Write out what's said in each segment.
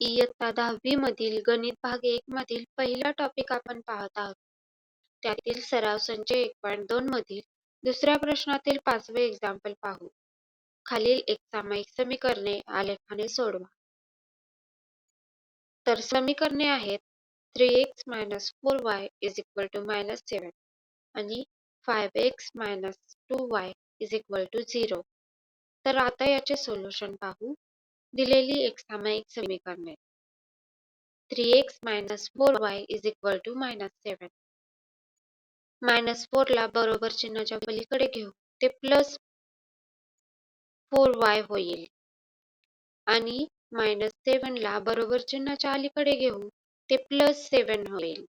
इयत्ता दहावी मधील गणित भाग एक मधील पहिला टॉपिक आपण पाहत आहोत. त्यातील सराव संच एक पॉईंट दोन मधील दुसऱ्या प्रश्नातील पाचवे एक्झाम्पल पाहू. खालील एक सामायिक समीकरणे आलेखाने सोडवा. तर समीकरणे आहेत three X minus four Y is equal to minus seven आणि five X minus two Y is equal to zero. तर आता याचे सोल्युशन पाहू. दिलेली एक सामायिक समीकरणे. Three X minus four Y is equal to minus seven minus four ला बरोबर चिन्हाच्या पलीकडे घेऊ. ते प्लस फोर वाय होईल. आणि मायनस सेवन ला बरोबर चिन्हाच्या अलीकडे घेऊ. ते प्लस सेवन होईल.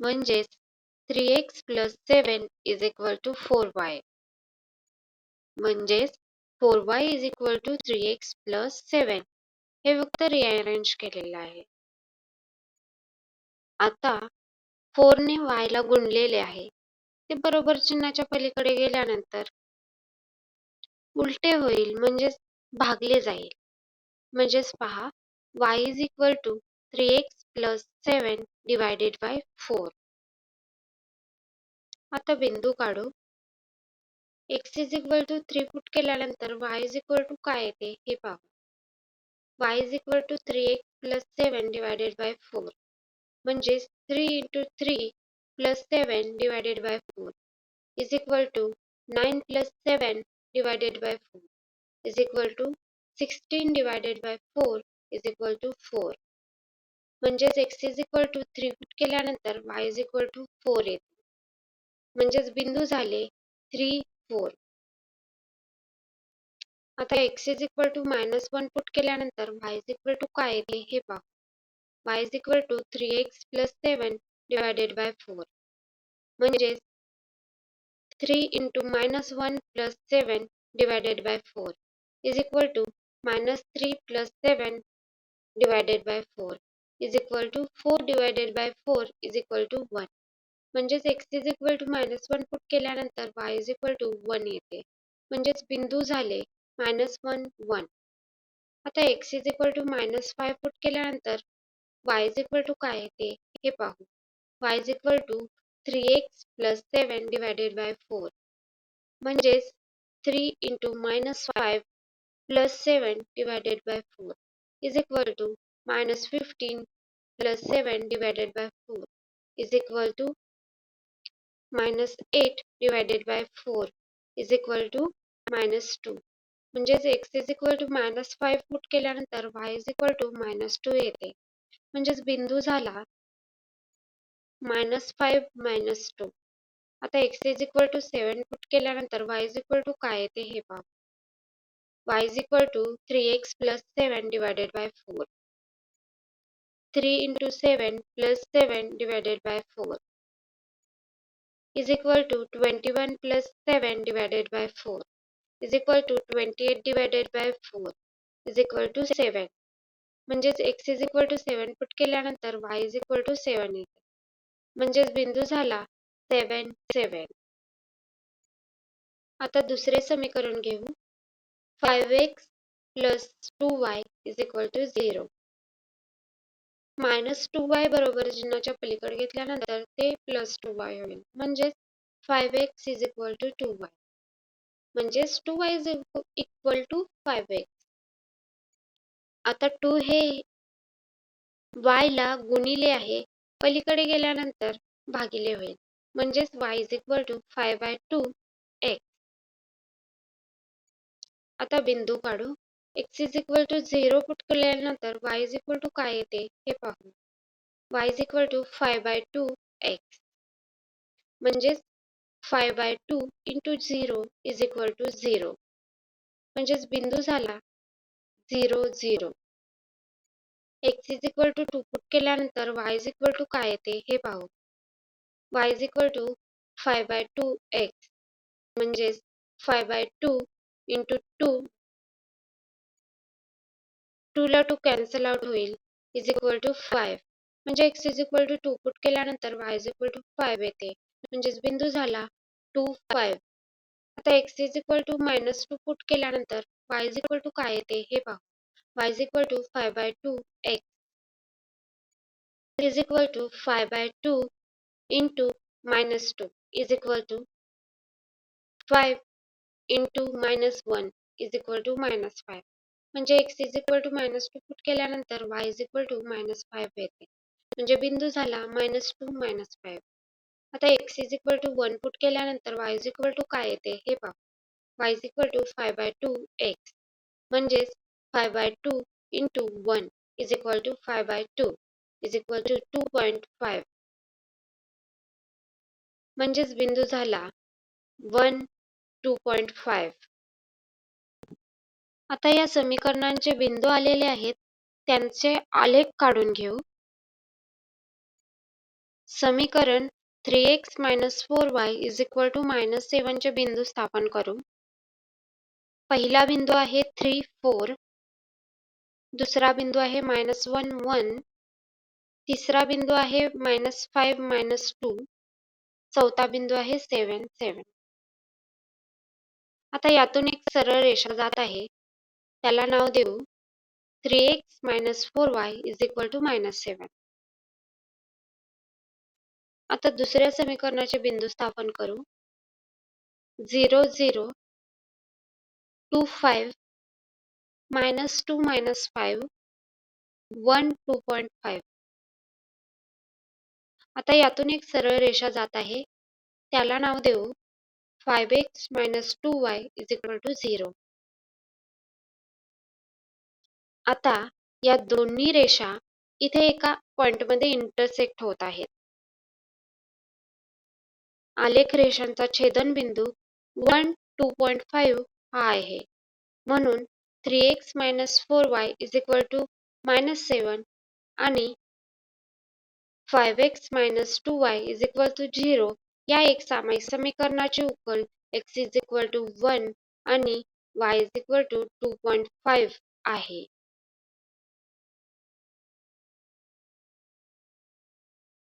म्हणजेच three X plus seven is equal to four Y म्हणजेच four Y is equal to three X plus seven हे फक्त रिअरेंज केलेलं आहे. आता फोरने वायला गुणलेले आहे. ते बरोबर चिन्हाच्या पलीकडे गेल्यानंतर उलटे होईल म्हणजेच भागले जाईल. म्हणजेच पहा Y is equal to three X plus seven divided by four आता बिंदू काढू. X is equal to three put केल्यानंतर y इज़ इक्वल टू काय येते? Is equal to three X plus seven divided by four म्हणजेच three into three plus seven divided by four is equal to nine plus seven divided by four is equal to sixteen divided by four is equal to four म्हणजेच X is equal to three put केल्यानंतर Y is equal to four येते. म्हणजेच बिंदू झाले three four आता X is equal to minus one put केल्यानंतर Y is equal to काय येते हे पाहू Y is equal to three X plus seven divided by four म्हणजेच three into minus one plus seven divided by four is equal to minus three plus seven divided by four is equal to four divided by four is equal to one म्हणजेच x is equal to minus 1 put केल्यानंतर y is equal to 1 येते म्हणजेच बिंदू झाले minus 1 1 आता x is equal to minus 5 put केल्यानंतर y is equal to काय येते हे पाहू y is equal to 3x plus 7 divided by 4 म्हणजेच 3 into minus 5 plus 7 divided by 4 is equal to minus 15 plus 7 divided by 4 is equal to minus 8 divided by 4 is equal to minus 2 म्हणजेच x is equal to minus 5 put केल्यानंतर y is equal to minus 2 येते. म्हणजेच बिंदू झाला minus five minus two आता X is equal to seven put केल्यानंतर Y is equal to काय येते हे पाहू. Y is equal to three X plus seven divided by four three into seven plus seven divided by four is equal to 21 plus 7 divided by 4 is equal to 28 divided by 4 is equal to 7 म्हणजेच x is equal to seven put केल्यानंतर y is equal to seven येते. म्हणजेच बिंदू झाला सेवन सेवन आता दुसरे समीकरण घेऊ. Five X plus two Y is equal to zero minus two Y बरोबर चिन्हाच्या पलीकडे घेतल्यानंतर ते प्लस टू वाय होईल. म्हणजेच five X is equal to two Y. म्हणजेच two Y is equal to five X. आता टू हे वायला ला गुणिले आहे पलीकडे गेल्यानंतर भागिले होईल. म्हणजेच Y is equal to five by two X. आता बिंदू काढू. X is equal to zero put केल्यानंतर y इज़ इक्वल टू काय येते? हे पाहू. Y is equal to five by two X म्हणजेच five by two into zero is equal to zero म्हणजेच बिंदू झाला zero zero X is equal to two put केल्यानंतर वाय इज़ इक्वल टू काय येते? हे पाहू. Y is equal to five by two X म्हणजेच five by two into two two ला टू कॅन्सल आउट होईल. इज इक्वल टू फाईव्ह म्हणजे X is equal to two put केल्यानंतर Y is equal to five येते. म्हणजेच बिंदू झाला two five आता X is equal to minus two put केल्यानंतर वाय इज इक्वल टू काय येते हे पाहू. Y is equal to 5 by 2 x. Is equal to 5 by 2 into minus 2 is equal to 5 into minus 1 is equal to minus 5. म्हणजे x is equal to minus 2 put केल्यानंतर y is equal to minus 5 येते. म्हणजे बिंदू झाला minus 2 minus 5. आता x is equal to 1 put केल्यानंतर y is equal to काय येते हे पहा. y is equal to 5 by 2 x म्हणजेच 5 by 2 into 1 is equal to 5 by 2 is equal to 2.5 म्हणजेच बिंदू झाला 1 2.5 आता या समीकरणांचे बिंदू आलेले आहेत. त्यांचे आलेख काढून घेऊ. समीकरण 3x four Y is equal to minus सेवनचे बिंदू स्थापन करू. पहिला बिंदू आहे थ्री फोर दुसरा बिंदू आहे मायनस वन वन तिसरा बिंदू आहे मायनस फाईव्ह मायनस टू चौथा बिंदू आहे सेवन सेवन आता यातून एक सरळ रेषा जात आहे. त्याला नाव देऊ. Three X minus four Y is equal to minus seven. आता दुसऱ्या समीकरणाचे बिंदू स्थापन करू. Zero zero two five minus two minus five one two point five. आता यातून एक सरळ रेषा जात आहे. त्याला नाव देऊ. Five X minus two Y is equal to zero. आता या दोन्ही रेषा इथे एका पॉइंटमध्ये इंटरसेक्ट होत आहेत. आलेख रेषांचा छेदनबिंदू वन टू पॉईंट फाईव्ह हा आहे. म्हणून three X minus four Y is equal to minus seven आणि five X minus two Y is equal to zero या एक सामायिक समीकरणाची उकल X is equal to one आणि Y is equal to two point five आहे.